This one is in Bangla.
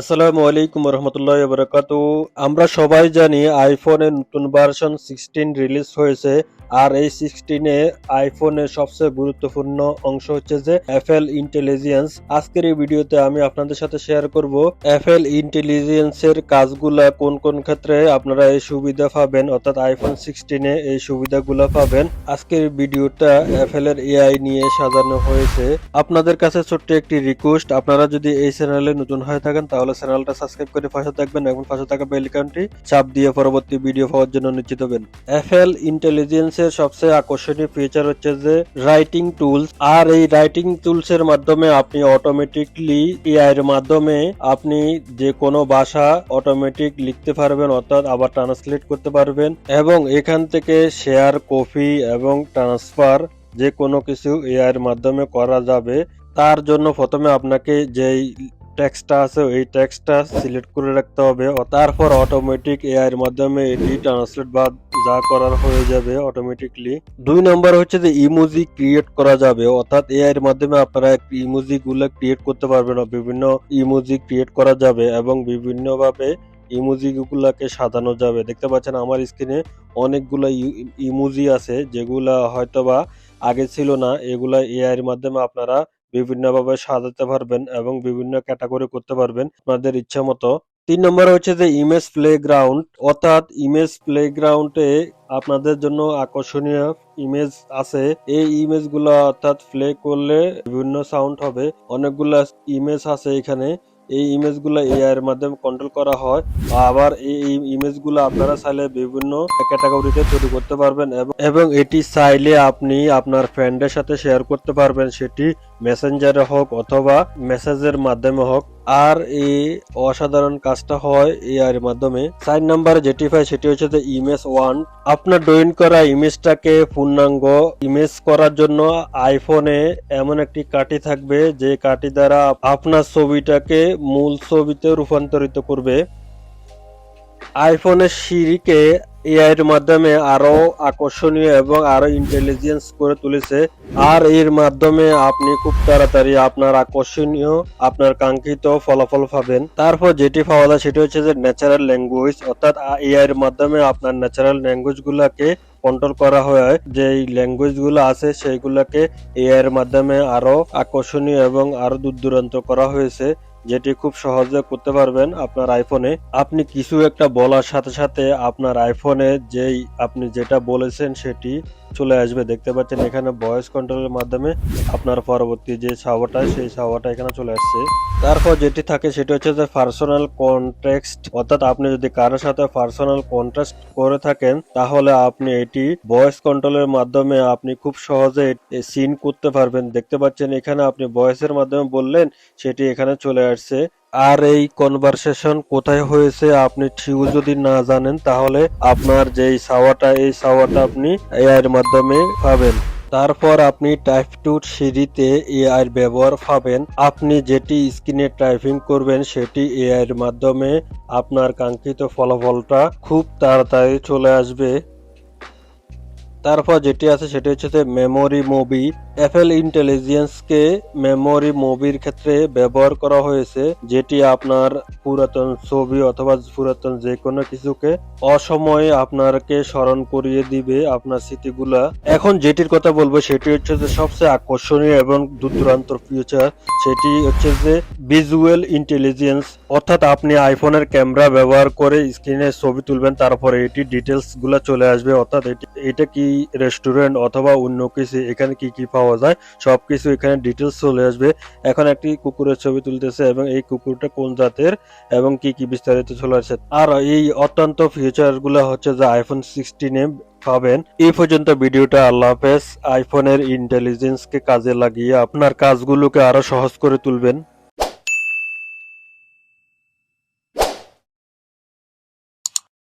আসসালামু আলাইকুম রহমতুল্লাহ বরকাত আমরা সবাই জানি আইফোনের নতুন ভার্সন সিক্সটিন রিলিজ হয়েছে, আর এই সিক্সটিনে আইফোনের সবচেয়ে গুরুত্বপূর্ণ অংশ হচ্ছে যে এফএল ইন্টেলিজেন্স আজকের এই ভিডিওতে আমি আপনাদের সাথে শেয়ার করব এফএল ইন্টেলিজেন্সের কাজগুলা কোন কোন ক্ষেত্রে আপনারা এই সুবিধা পাবেন, অর্থাৎ আইফোন সিক্সটিনে এই সুবিধাগুলো পাবেন। আজকের ভিডিওটা এর এআই নিয়ে সাজানো হয়েছে। আপনাদের কাছে ছোট্ট একটি রিকোয়েস্ট আপনারা যদি এই চ্যানেলে নতুন হয়ে থাকেন তাহলে চ্যানেলটা সাবস্ক্রাইব করে পাশে থাকবেন এবং পাশে থাকা বেল আইকনটি চাপ দিয়ে পরবর্তী ভিডিও পাওয়ার জন্য নিশ্চিত হবেন। এফএল ইন্টেলিজেন্স এর সবচেয়ে আকর্ষণীয় ফিচার হচ্ছে যে রাইটিং টুলস আর এই রাইটিং টুলস এর মাধ্যমে আপনি অটোমেটিকলি এআই এর মাধ্যমে আপনি যে কোনো ভাষা অটোমেটিক লিখতে পারবেন, অর্থাৎ আবার ট্রান্সলেট করতে পারবেন এবং এখান থেকে শেয়ার কপি এবং ট্রান্সফার যে কোনো কিছু এআই এর মাধ্যমে করা যাবে। তার জন্য প্রথমে আপনাকে যেই টেক্সটটা আছে এই টেক্সটটা সিলেক্ট করে রাখতে হবে। তারপর অটোমেটিক এআই এর মাধ্যমে এটি ট্রান্সলেট বা যা করার হয়ে যাবে অটোমেটিকলি দুই নম্বর হচ্ছে যে ইমোজি ক্রিয়েট করা যাবে। অর্থাৎ এআই এর মাধ্যমে আপনারা ইমোজি গুলো ক্রিয়েট করতে পারবেন বিভিন্ন ইমোজি ক্রিয়েট করা যাবে এবং বিভিন্ন ভাবে ইমোজি গুলাকে সাজানো যাবে। দেখতে পাচ্ছেন আমার স্ক্রিনে অনেকগুলো ইমোজি আছে, যেগুলা হয়তোবা আগে ছিল না। এগুলা এআই এর মাধ্যমে আপনারা বিভিন্নভাবে সাজাতে পারবেন এবং বিভিন্ন ক্যাটাগরি করতে পারবেন। আপনাদের ইচ্ছা মতো। তিন নম্বর হচ্ছে যে ইমেজ প্লে গ্রাউন্ড অর্থাৎ ইমেজ প্লে গ্রাউন্ডে আপনাদের জন্য আকর্ষণীয় ইমেজ আছে। এই ইমেজগুলো অর্থাৎ প্লে করলে বিভিন্ন সাউন্ড হবে। অনেকগুলা ইমেজ আছে এখানে। এই ইমেজগুলো এআইয়ের মাধ্যমে কন্ট্রোল করা হয় আবার এই ইমেজগুলো আপনারা চাইলে বিভিন্ন ক্যাটাগরিতে তৈরি করতে পারবেন এবং এটি চাইলে আপনি আপনার ফ্রেন্ডের সাথে শেয়ার করতে পারবেন। সেটি মেসেঞ্জারে হোক অথবা মেসেজের মাধ্যমে হোক। আর এই অসাধারণ কাজটা হয় এআই এর মাধ্যমে। চার নাম্বার যেটি পাই সেটি হচ্ছে যে ইমেজ ওয়ান আপনার ড্রয়িং করা ইমেজটাকে পূর্ণাঙ্গ ইমেজ করার জন্য আইফোনে এমন একটি কাঠি থাকবে, যে কাঠি দ্বারা আপনার ছবিটাকে মূল ছবিতে রূপান্তরিত করবে। আইফোনের সিঁড়িকে এআই এর মাধ্যমে আরও আকর্ষণীয় এবং আরও ইন্টেলিজেন্স করে তুলেছে। আর এর মাধ্যমে আপনি খুব তাড়াতাড়ি আপনার আকর্ষণীয়, আপনার কাঙ্ক্ষিত ফলাফল পাবেন। তারপর যেটি পাওয়া যায় সেটি হচ্ছে যে ন্যাচারাল ল্যাঙ্গুয়েজ অর্থাৎ এআই এর মাধ্যমে আপনার ন্যাচারাল ল্যাঙ্গুয়েজ গুলাকে কন্ট্রোল করা হয়। যে ল্যাঙ্গুয়েজগুলো আছে সেইগুলাকে এআই এর মাধ্যমে আরও আকর্ষণীয় এবং আরও দূর দূরান্ত করা হয়েছে। যেটি খুব সহজে করতে পারবেন আপনার আইফোনে আপনি কিছু একটা বলার সাথে সাথে আপনার আইফোনে যেই আপনি যেটা বলেছেন সেটি চলে আসবে। দেখতে পাচ্ছেন এখানে ভয়েস কন্ট্রোলের মাধ্যমে আপনার পরবর্তী যে ছাওয়াটা, সেই ছাওয়াটা এখানে চলে আসছে। তারপর যেটি থাকে সেটি হচ্ছে যে পার্সোনাল কন্টেক্সট অর্থাৎ আপনি যদি কারোর সাথে পার্সোনাল কন্ট্রাস্ট করে থাকেন, তাহলে আপনি এটি ভয়েস কন্ট্রোলের মাধ্যমে আপনি খুব সহজে সিন করতে পারবেন। দেখতে পাচ্ছেন এখানে আপনি ভয়েসের মাধ্যমে বললেন, সেটি এখানে চলে আসছে আর এই কনভারসেশন কোথায় হয়েছে আপনি ঠিক যদি না জানেন, তাহলে আপনার যেই সাওয়াটা, এই সাওয়াটা আপনি এআই এর মাধ্যমে পাবেন। তারপর আপনি টাইপ টু সিঁড়িতে এআই ব্যবহার পাবেন। আপনি যেটি স্ক্রিনে টাইপিং করবেন, সেটি এআই এর মাধ্যমে আপনার কাঙ্ক্ষিত ফলাফলটা খুব তাড়াতাড়ি চলে আসবে। তারপর যেটি আছে, সেটি হচ্ছে মেমোরি মুভি এফএল ইন্টেলিজেন্সকে মেমোরি মুভির ক্ষেত্রে ব্যবহার করা হয়েছে, যেটি আপনার পুরাতন ছবি অথবা পুরাতন যে কোনো কিছুকে অসময়ে আপনাকে স্মরণ করিয়ে দিবে আপনার স্মৃতিগুলা। এখন যেটির কথা বলব, সেটি হচ্ছে যে সবচেয়ে আকর্ষণীয় এবং দূর দূরান্ত ফিউচার সেটি হচ্ছে যে ভিজুয়াল ইন্টেলিজেন্স অর্থাৎ আপনি আইফোনের ক্যামেরা ব্যবহার করে স্ক্রিনে ছবি তুলবেন, তারপরে এটি ডিটেলসগুলা চলে আসবে, অর্থাৎ এটা কি রেস্টুরেন্ট অথবা অন্য কিছু, এখানে কি কি পাওয়া যায়। সব কিছু এখানে ডিটেলস চলে আসবে। এখন একটি কুকুরের ছবি তুলতেছে এবং এই কুকুরটা কোন জাতের এবং কি কি বিস্তারিত চলে আসছে আর এই অত্যন্ত ফিউচারগুলো হচ্ছে যে আইফোন সিক্সটিনে পাবেন। এই পর্যন্ত ভিডিওটা, আল্লাহ হাফেজ। আইফোনের ইন্টেলিজেন্স কে কাজে লাগিয়ে আপনার কাজগুলোকে আরও সহজ করে তুলবেন।